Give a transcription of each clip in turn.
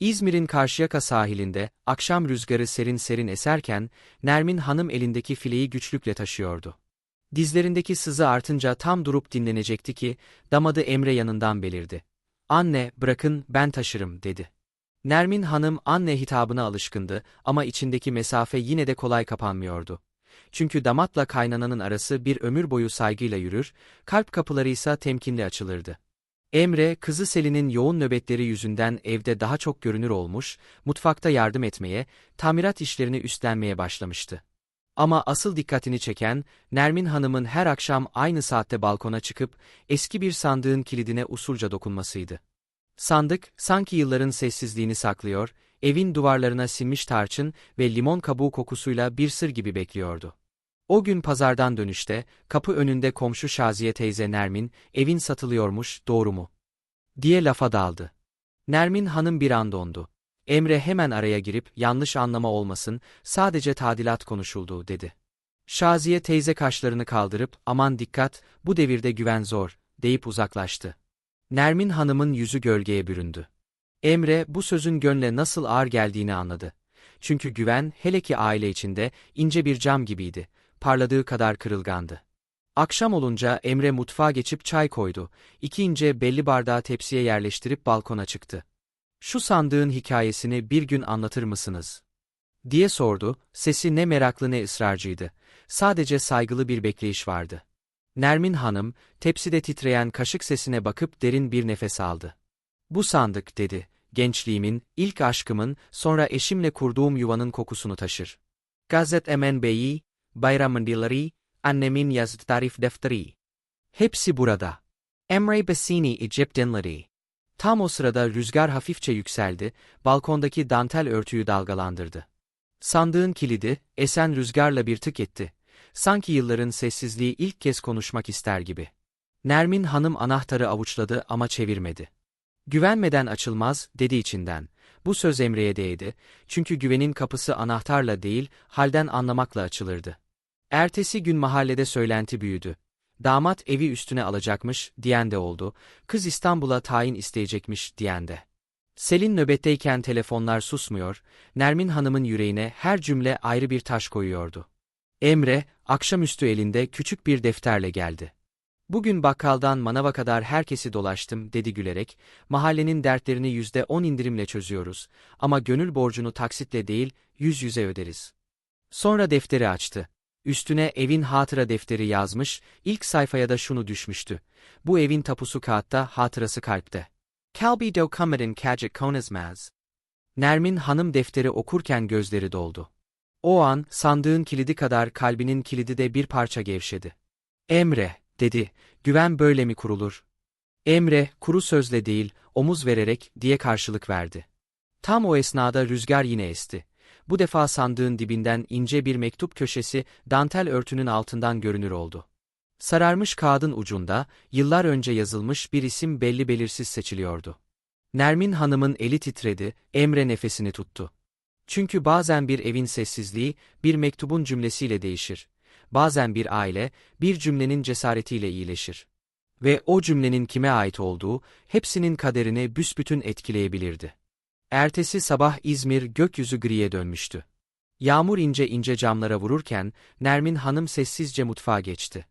İzmir'in Karşıyaka sahilinde, akşam rüzgarı serin serin eserken, Nermin Hanım elindeki fileyi güçlükle taşıyordu. Dizlerindeki sızı artınca tam durup dinlenecekti ki, damadı Emre yanından belirdi. Anne, bırakın, ben taşırım, dedi. Nermin Hanım anne hitabına alışkındı ama içindeki mesafe yine de kolay kapanmıyordu. Çünkü damatla kaynananın arası bir ömür boyu saygıyla yürür, kalp kapıları ise temkinli açılırdı. Emre, kızı Selin'in yoğun nöbetleri yüzünden evde daha çok görünür olmuş, mutfakta yardım etmeye, tamirat işlerini üstlenmeye başlamıştı. Ama asıl dikkatini çeken, Nermin Hanım'ın her akşam aynı saatte balkona çıkıp, eski bir sandığın kilidine usulca dokunmasıydı. Sandık, sanki yılların sessizliğini saklıyor, evin duvarlarına sinmiş tarçın ve limon kabuğu kokusuyla bir sır gibi bekliyordu. O gün pazardan dönüşte, kapı önünde komşu Şaziye teyze Nermin, evin satılıyormuş, doğru mu? diye lafa daldı. Nermin hanım bir an dondu. Emre hemen araya girip, yanlış anlama olmasın, sadece tadilat konuşuldu, dedi. Şaziye teyze kaşlarını kaldırıp, aman dikkat, bu devirde güven zor, deyip uzaklaştı. Nermin hanımın yüzü gölgeye büründü. Emre, bu sözün gönle nasıl ağır geldiğini anladı. Çünkü güven, hele ki aile içinde, ince bir cam gibiydi parladığı kadar kırılgandı. Akşam olunca Emre mutfağa geçip çay koydu, iki ince belli bardağı tepsiye yerleştirip balkona çıktı. Şu sandığın hikayesini bir gün anlatır mısınız? diye sordu, sesi ne meraklı ne ısrarcıydı. Sadece saygılı bir bekleyiş vardı. Nermin Hanım, tepside titreyen kaşık sesine bakıp derin bir nefes aldı. Bu sandık, dedi, gençliğimin, ilk aşkımın, sonra eşimle kurduğum yuvanın kokusunu taşır. Gazet Emen Bey'i, bayramındileri, annemin yazıt tarif defteri. Hepsi burada. Emre Bassini Egyptianları. Tam o sırada rüzgar hafifçe yükseldi, balkondaki dantel örtüyü dalgalandırdı. Sandığın kilidi, esen rüzgarla bir tık etti. Sanki yılların sessizliği ilk kez konuşmak ister gibi. Nermin hanım anahtarı avuçladı ama çevirmedi. Güvenmeden açılmaz, dedi içinden. Bu söz Emre'ye değdi, çünkü güvenin kapısı anahtarla değil, halden anlamakla açılırdı. Ertesi gün mahallede söylenti büyüdü. Damat evi üstüne alacakmış, diyen de oldu, kız İstanbul'a tayin isteyecekmiş, diyen de. Selin nöbetteyken telefonlar susmuyor, Nermin Hanım'ın yüreğine her cümle ayrı bir taş koyuyordu. Emre, akşamüstü elinde küçük bir defterle geldi. Bugün bakkaldan manava kadar herkesi dolaştım, dedi gülerek, mahallenin dertlerini yüzde on indirimle çözüyoruz, ama gönül borcunu taksitle değil, yüz yüze öderiz. Sonra defteri açtı. Üstüne evin hatıra defteri yazmış, ilk sayfaya da şunu düşmüştü. Bu evin tapusu kağıtta, hatırası kalpte. Kalbi do kamadın kacık konazmaz. Nermin hanım defteri okurken gözleri doldu. O an, sandığın kilidi kadar kalbinin kilidi de bir parça gevşedi. Emre, dedi, güven böyle mi kurulur? Emre, kuru sözle değil, omuz vererek, diye karşılık verdi. Tam o esnada rüzgar yine esti. Bu defa sandığın dibinden ince bir mektup köşesi dantel örtünün altından görünür oldu. Sararmış kağıdın ucunda, yıllar önce yazılmış bir isim belli belirsiz seçiliyordu. Nermin Hanım'ın eli titredi, Emre nefesini tuttu. Çünkü bazen bir evin sessizliği, bir mektubun cümlesiyle değişir. Bazen bir aile, bir cümlenin cesaretiyle iyileşir. Ve o cümlenin kime ait olduğu, hepsinin kaderini büsbütün etkileyebilirdi. Ertesi sabah İzmir gökyüzü griye dönmüştü. Yağmur ince ince camlara vururken, Nermin hanım sessizce mutfağa geçti.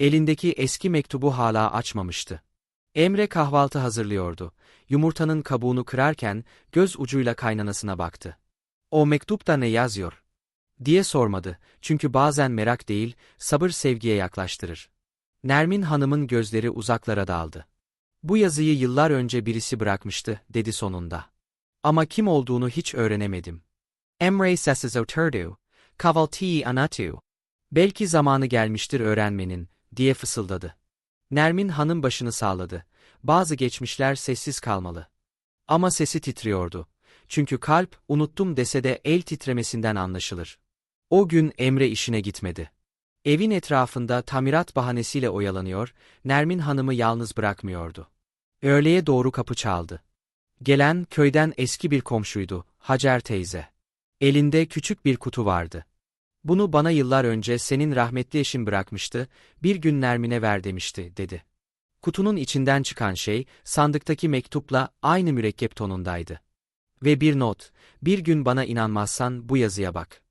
Elindeki eski mektubu hala açmamıştı. Emre kahvaltı hazırlıyordu. Yumurtanın kabuğunu kırarken, göz ucuyla kaynanasına baktı. O mektupta ne yazıyor? diye sormadı, çünkü bazen merak değil, sabır sevgiye yaklaştırır. Nermin hanımın gözleri uzaklara daldı. Bu yazıyı yıllar önce birisi bırakmıştı, dedi sonunda. Ama kim olduğunu hiç öğrenemedim. Emre sessiz oturdu. Kavaltiyi anatu. Belki zamanı gelmiştir öğrenmenin, diye fısıldadı. Nermin hanım başını sağladı. Bazı geçmişler sessiz kalmalı. Ama sesi titriyordu. Çünkü kalp, unuttum dese de el titremesinden anlaşılır. O gün Emre işine gitmedi. Evin etrafında tamirat bahanesiyle oyalanıyor, Nermin hanımı yalnız bırakmıyordu. Öğleye doğru kapı çaldı. Gelen köyden eski bir komşuydu, Hacer teyze. Elinde küçük bir kutu vardı. Bunu bana yıllar önce senin rahmetli eşin bırakmıştı, bir gün Nermin'e ver demişti, dedi. Kutunun içinden çıkan şey, sandıktaki mektupla aynı mürekkep tonundaydı. Ve bir not, bir gün bana inanmazsan bu yazıya bak.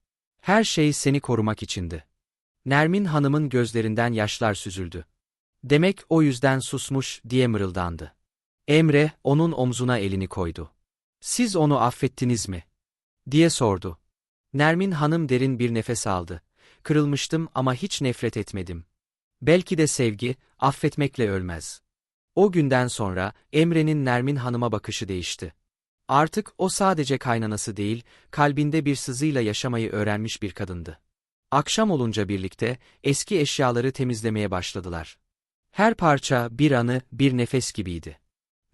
Her şey seni korumak içindi. Nermin Hanım'ın gözlerinden yaşlar süzüldü. Demek o yüzden susmuş diye mırıldandı. Emre, onun omzuna elini koydu. Siz onu affettiniz mi? diye sordu. Nermin Hanım derin bir nefes aldı. Kırılmıştım ama hiç nefret etmedim. Belki de sevgi, affetmekle ölmez. O günden sonra Emre'nin Nermin Hanım'a bakışı değişti. Artık o sadece kaynanası değil, kalbinde bir sızıyla yaşamayı öğrenmiş bir kadındı. Akşam olunca birlikte eski eşyaları temizlemeye başladılar. Her parça bir anı, bir nefes gibiydi.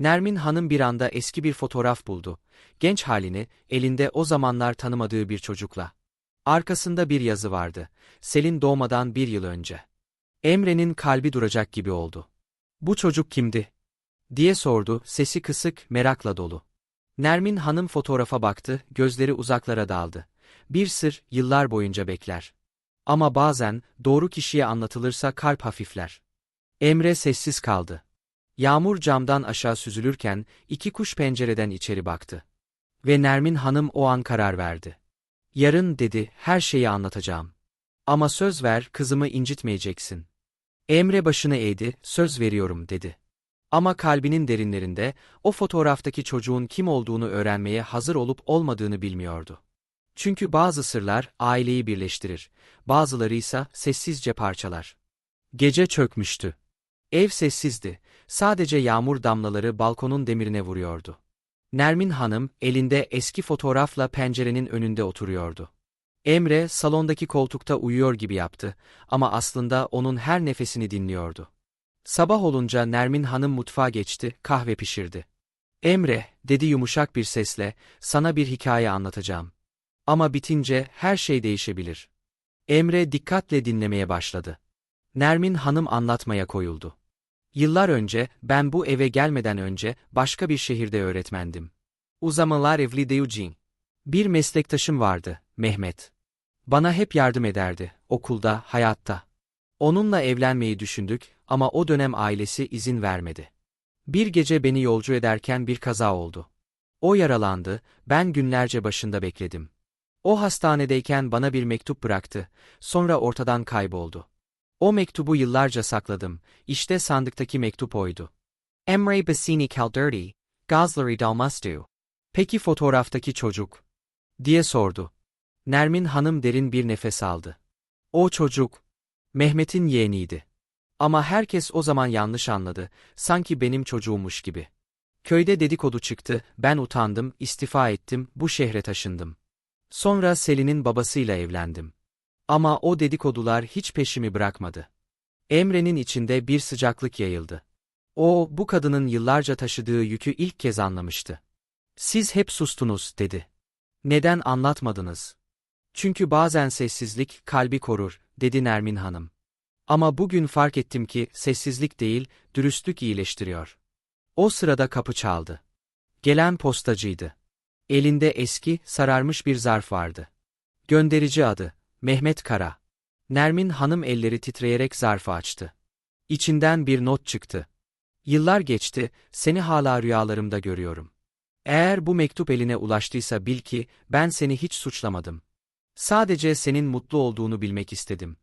Nermin Hanım bir anda eski bir fotoğraf buldu. Genç halini, elinde o zamanlar tanımadığı bir çocukla. Arkasında bir yazı vardı. Selin doğmadan bir yıl önce. Emre'nin kalbi duracak gibi oldu. Bu çocuk kimdi? diye sordu, sesi kısık, merakla dolu. Nermin Hanım fotoğrafa baktı, gözleri uzaklara daldı. Bir sır, yıllar boyunca bekler. Ama bazen, doğru kişiye anlatılırsa kalp hafifler. Emre sessiz kaldı. Yağmur camdan aşağı süzülürken, iki kuş pencereden içeri baktı. Ve Nermin Hanım o an karar verdi. Yarın dedi, her şeyi anlatacağım. Ama söz ver, kızımı incitmeyeceksin. Emre başını eğdi, söz veriyorum dedi. Ama kalbinin derinlerinde, o fotoğraftaki çocuğun kim olduğunu öğrenmeye hazır olup olmadığını bilmiyordu. Çünkü bazı sırlar aileyi birleştirir, bazıları ise sessizce parçalar. Gece çökmüştü. Ev sessizdi, sadece yağmur damlaları balkonun demirine vuruyordu. Nermin Hanım, elinde eski fotoğrafla pencerenin önünde oturuyordu. Emre, salondaki koltukta uyuyor gibi yaptı ama aslında onun her nefesini dinliyordu. Sabah olunca Nermin Hanım mutfağa geçti, kahve pişirdi. Emre, dedi yumuşak bir sesle, sana bir hikaye anlatacağım. Ama bitince her şey değişebilir. Emre dikkatle dinlemeye başladı. Nermin Hanım anlatmaya koyuldu. Yıllar önce, ben bu eve gelmeden önce başka bir şehirde öğretmendim. Uzamalar evli Eugene. Bir meslektaşım vardı, Mehmet. Bana hep yardım ederdi, okulda, hayatta. Onunla evlenmeyi düşündük ama o dönem ailesi izin vermedi. Bir gece beni yolcu ederken bir kaza oldu. O yaralandı, ben günlerce başında bekledim. O hastanedeyken bana bir mektup bıraktı, sonra ortadan kayboldu. O mektubu yıllarca sakladım, işte sandıktaki mektup oydu. Emre Bassini Calderti, Gazleri Dalmustu. Peki fotoğraftaki çocuk? diye sordu. Nermin Hanım derin bir nefes aldı. O çocuk, Mehmet'in yeğeniydi. Ama herkes o zaman yanlış anladı, sanki benim çocuğummuş gibi. Köyde dedikodu çıktı, ben utandım, istifa ettim, bu şehre taşındım. Sonra Selin'in babasıyla evlendim. Ama o dedikodular hiç peşimi bırakmadı. Emre'nin içinde bir sıcaklık yayıldı. O, bu kadının yıllarca taşıdığı yükü ilk kez anlamıştı. Siz hep sustunuz, dedi. Neden anlatmadınız? Çünkü bazen sessizlik kalbi korur, dedi Nermin Hanım. Ama bugün fark ettim ki sessizlik değil, dürüstlük iyileştiriyor. O sırada kapı çaldı. Gelen postacıydı. Elinde eski, sararmış bir zarf vardı. Gönderici adı, Mehmet Kara. Nermin Hanım elleri titreyerek zarfı açtı. İçinden bir not çıktı. Yıllar geçti, seni hala rüyalarımda görüyorum. Eğer bu mektup eline ulaştıysa bil ki, ben seni hiç suçlamadım. Sadece senin mutlu olduğunu bilmek istedim.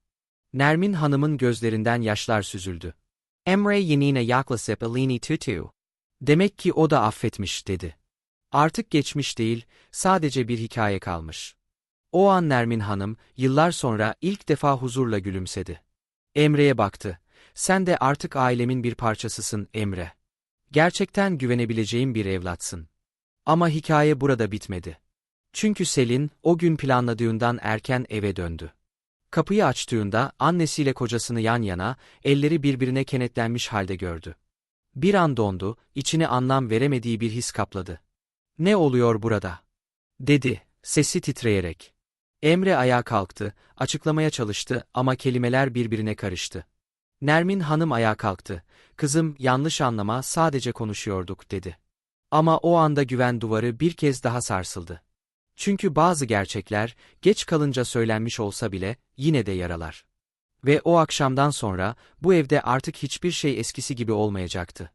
Nermin Hanım'ın gözlerinden yaşlar süzüldü. Emre yenine yaklaşıp elini tutu. Demek ki o da affetmiş dedi. Artık geçmiş değil, sadece bir hikaye kalmış. O an Nermin Hanım, yıllar sonra ilk defa huzurla gülümsedi. Emre'ye baktı. Sen de artık ailemin bir parçasısın Emre. Gerçekten güvenebileceğim bir evlatsın. Ama hikaye burada bitmedi. Çünkü Selin, o gün planladığından erken eve döndü. Kapıyı açtığında annesiyle kocasını yan yana, elleri birbirine kenetlenmiş halde gördü. Bir an dondu, içine anlam veremediği bir his kapladı. Ne oluyor burada? dedi, sesi titreyerek. Emre ayağa kalktı, açıklamaya çalıştı ama kelimeler birbirine karıştı. Nermin Hanım ayağa kalktı. Kızım, yanlış anlama, sadece konuşuyorduk, dedi. Ama o anda güven duvarı bir kez daha sarsıldı. Çünkü bazı gerçekler, geç kalınca söylenmiş olsa bile, yine de yaralar. Ve o akşamdan sonra, bu evde artık hiçbir şey eskisi gibi olmayacaktı.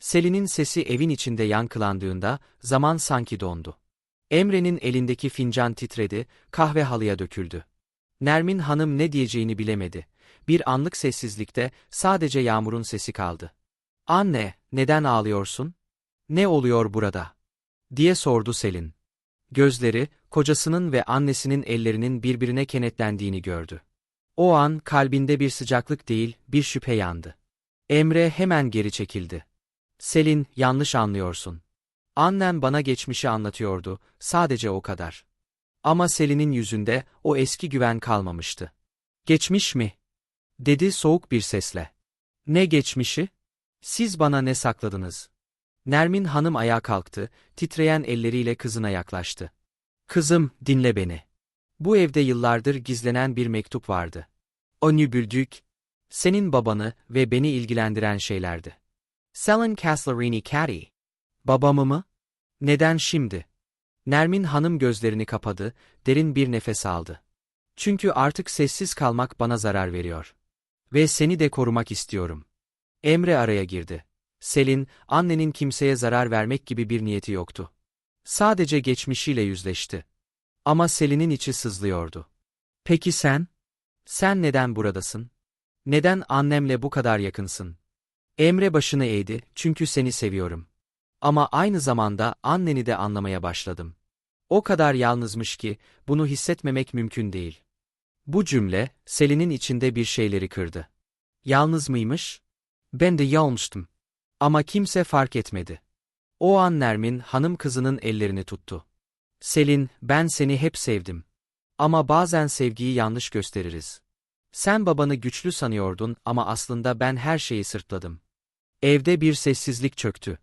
Selin'in sesi evin içinde yankılandığında, zaman sanki dondu. Emre'nin elindeki fincan titredi, kahve halıya döküldü. Nermin hanım ne diyeceğini bilemedi. Bir anlık sessizlikte sadece yağmurun sesi kaldı. Anne, neden ağlıyorsun? Ne oluyor burada? diye sordu Selin. Gözleri, kocasının ve annesinin ellerinin birbirine kenetlendiğini gördü. O an kalbinde bir sıcaklık değil, bir şüphe yandı. Emre hemen geri çekildi. Selin, yanlış anlıyorsun. Annem bana geçmişi anlatıyordu, sadece o kadar. Ama Selin'in yüzünde o eski güven kalmamıştı. Geçmiş mi? dedi soğuk bir sesle. Ne geçmişi? Siz bana ne sakladınız? Nermin hanım ayağa kalktı, titreyen elleriyle kızına yaklaştı. Kızım, dinle beni. Bu evde yıllardır gizlenen bir mektup vardı. O nübüldük, senin babanı ve beni ilgilendiren şeylerdi. Selin Caslarini Caddy. Babamı mı? Neden şimdi? Nermin hanım gözlerini kapadı, derin bir nefes aldı. Çünkü artık sessiz kalmak bana zarar veriyor. Ve seni de korumak istiyorum. Emre araya girdi. Selin, annenin kimseye zarar vermek gibi bir niyeti yoktu. Sadece geçmişiyle yüzleşti. Ama Selin'in içi sızlıyordu. Peki sen? Sen neden buradasın? Neden annemle bu kadar yakınsın? Emre başını eğdi, çünkü seni seviyorum. Ama aynı zamanda anneni de anlamaya başladım. O kadar yalnızmış ki, bunu hissetmemek mümkün değil. Bu cümle, Selin'in içinde bir şeyleri kırdı. Yalnız mıymış? Ben de yalnızdım. Ama kimse fark etmedi. O an Nermin hanım kızının ellerini tuttu. Selin, ben seni hep sevdim. Ama bazen sevgiyi yanlış gösteririz. Sen babanı güçlü sanıyordun ama aslında ben her şeyi sırtladım. Evde bir sessizlik çöktü.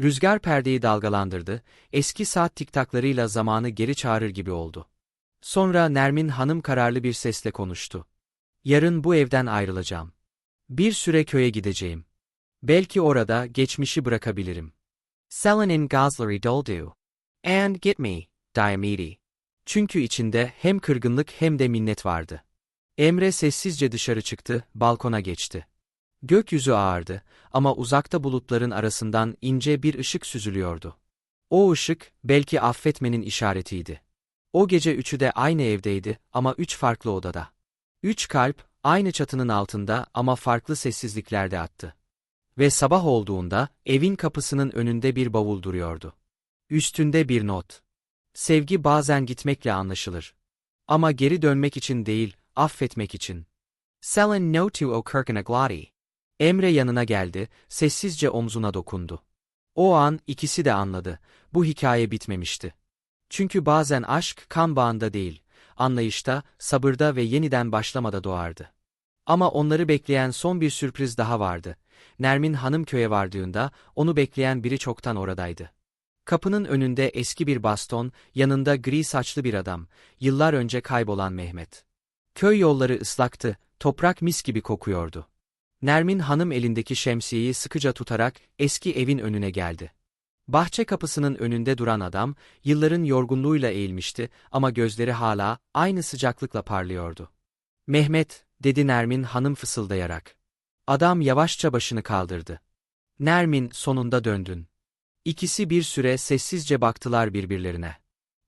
Rüzgar perdeyi dalgalandırdı, eski saat tiktaklarıyla zamanı geri çağırır gibi oldu. Sonra Nermin hanım kararlı bir sesle konuştu. Yarın bu evden ayrılacağım. Bir süre köye gideceğim. Belki orada geçmişi bırakabilirim. Selin Gosleri doldu. And get me, Diamede. Çünkü içinde hem kırgınlık hem de minnet vardı. Emre sessizce dışarı çıktı, balkona geçti. Gökyüzü ağardı ama uzakta bulutların arasından ince bir ışık süzülüyordu. O ışık, belki affetmenin işaretiydi. O gece üçü de aynı evdeydi ama üç farklı odada. Üç kalp, aynı çatının altında ama farklı sessizliklerde attı. Ve sabah olduğunda, evin kapısının önünde bir bavul duruyordu. Üstünde bir not. Sevgi bazen gitmekle anlaşılır. Ama geri dönmek için değil, affetmek için. Selin no to O'Kirkina Gladi. Emre yanına geldi, sessizce omzuna dokundu. O an ikisi de anladı, bu hikaye bitmemişti. Çünkü bazen aşk kan bağında değil, anlayışta, sabırda ve yeniden başlamada doğardı. Ama onları bekleyen son bir sürpriz daha vardı. Nermin hanım köye vardığında, onu bekleyen biri çoktan oradaydı. Kapının önünde eski bir baston, yanında gri saçlı bir adam, yıllar önce kaybolan Mehmet. Köy yolları ıslaktı, toprak mis gibi kokuyordu. Nermin hanım elindeki şemsiyeyi sıkıca tutarak eski evin önüne geldi. Bahçe kapısının önünde duran adam, yılların yorgunluğuyla eğilmişti ama gözleri hala aynı sıcaklıkla parlıyordu. Mehmet, dedi Nermin hanım fısıldayarak. Adam yavaşça başını kaldırdı. Nermin, sonunda döndün. İkisi bir süre sessizce baktılar birbirlerine.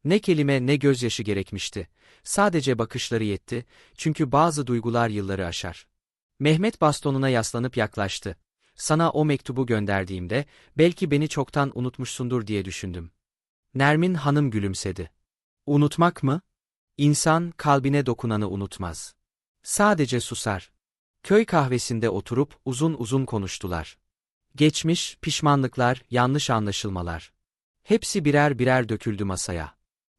Ne kelime ne gözyaşı gerekmişti. Sadece bakışları yetti, çünkü bazı duygular yılları aşar. Mehmet bastonuna yaslanıp yaklaştı. Sana o mektubu gönderdiğimde, belki beni çoktan unutmuşsundur diye düşündüm. Nermin hanım gülümsedi. Unutmak mı? İnsan kalbine dokunanı unutmaz. Sadece susar. Köy kahvesinde oturup uzun uzun konuştular. Geçmiş, pişmanlıklar, yanlış anlaşılmalar. Hepsi birer birer döküldü masaya.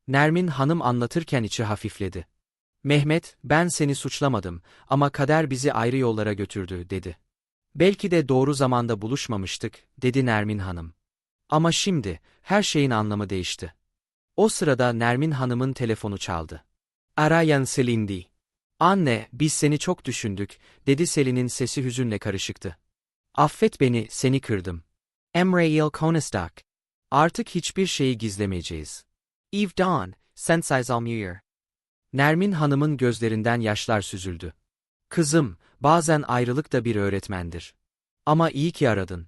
Nermin hanım anlatırken içi hafifledi. Mehmet, ben seni suçlamadım ama kader bizi ayrı yollara götürdü, dedi. Belki de doğru zamanda buluşmamıştık, dedi Nermin hanım. Ama şimdi, her şeyin anlamı değişti. O sırada Nermin hanımın telefonu çaldı. Arayan Selindi. Anne, biz seni çok düşündük, dedi Selin'in sesi hüzünle karışıktı. Affet beni, seni kırdım. Emre il konistak. Artık hiçbir şeyi gizlemeyeceğiz. Eve Dawn, Sensiz Almuir. Nermin Hanım'ın gözlerinden yaşlar süzüldü. Kızım, bazen ayrılık da bir öğretmendir. Ama iyi ki aradın.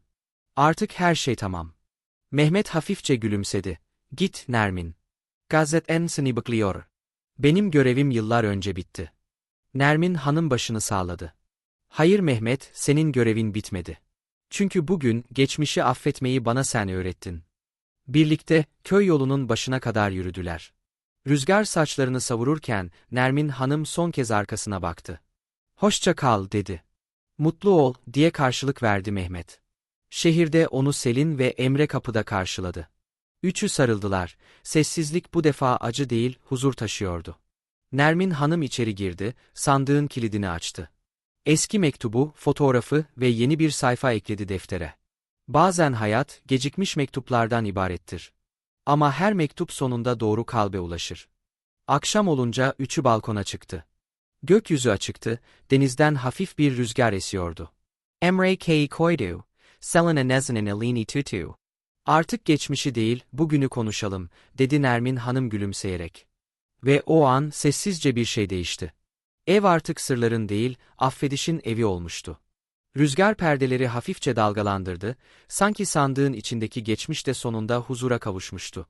Artık her şey tamam. Mehmet hafifçe gülümsedi. Git Nermin. Gazet ensini bıklıyor. Benim görevim yıllar önce bitti. Nermin hanım başını sağladı. Hayır Mehmet, senin görevin bitmedi. Çünkü bugün geçmişi affetmeyi bana sen öğrettin. Birlikte köy yolunun başına kadar yürüdüler. Rüzgar saçlarını savururken Nermin hanım son kez arkasına baktı. Hoşça kal dedi. Mutlu ol diye karşılık verdi Mehmet. Şehirde onu Selin ve Emre kapıda karşıladı. Üçü sarıldılar. Sessizlik bu defa acı değil, huzur taşıyordu. Nermin hanım içeri girdi, sandığın kilidini açtı. Eski mektubu, fotoğrafı ve yeni bir sayfa ekledi deftere. Bazen hayat, gecikmiş mektuplardan ibarettir. Ama her mektup sonunda doğru kalbe ulaşır. Akşam olunca üçü balkona çıktı. Gökyüzü açıktı, denizden hafif bir rüzgar esiyordu. Emre K. koydu, Selena Nezinin elini tutu. Artık geçmişi değil, bugünü konuşalım, dedi Nermin hanım gülümseyerek. Ve o an sessizce bir şey değişti. Ev artık sırların değil, affedişin evi olmuştu. Rüzgar perdeleri hafifçe dalgalandırdı, sanki sandığın içindeki geçmiş de sonunda huzura kavuşmuştu.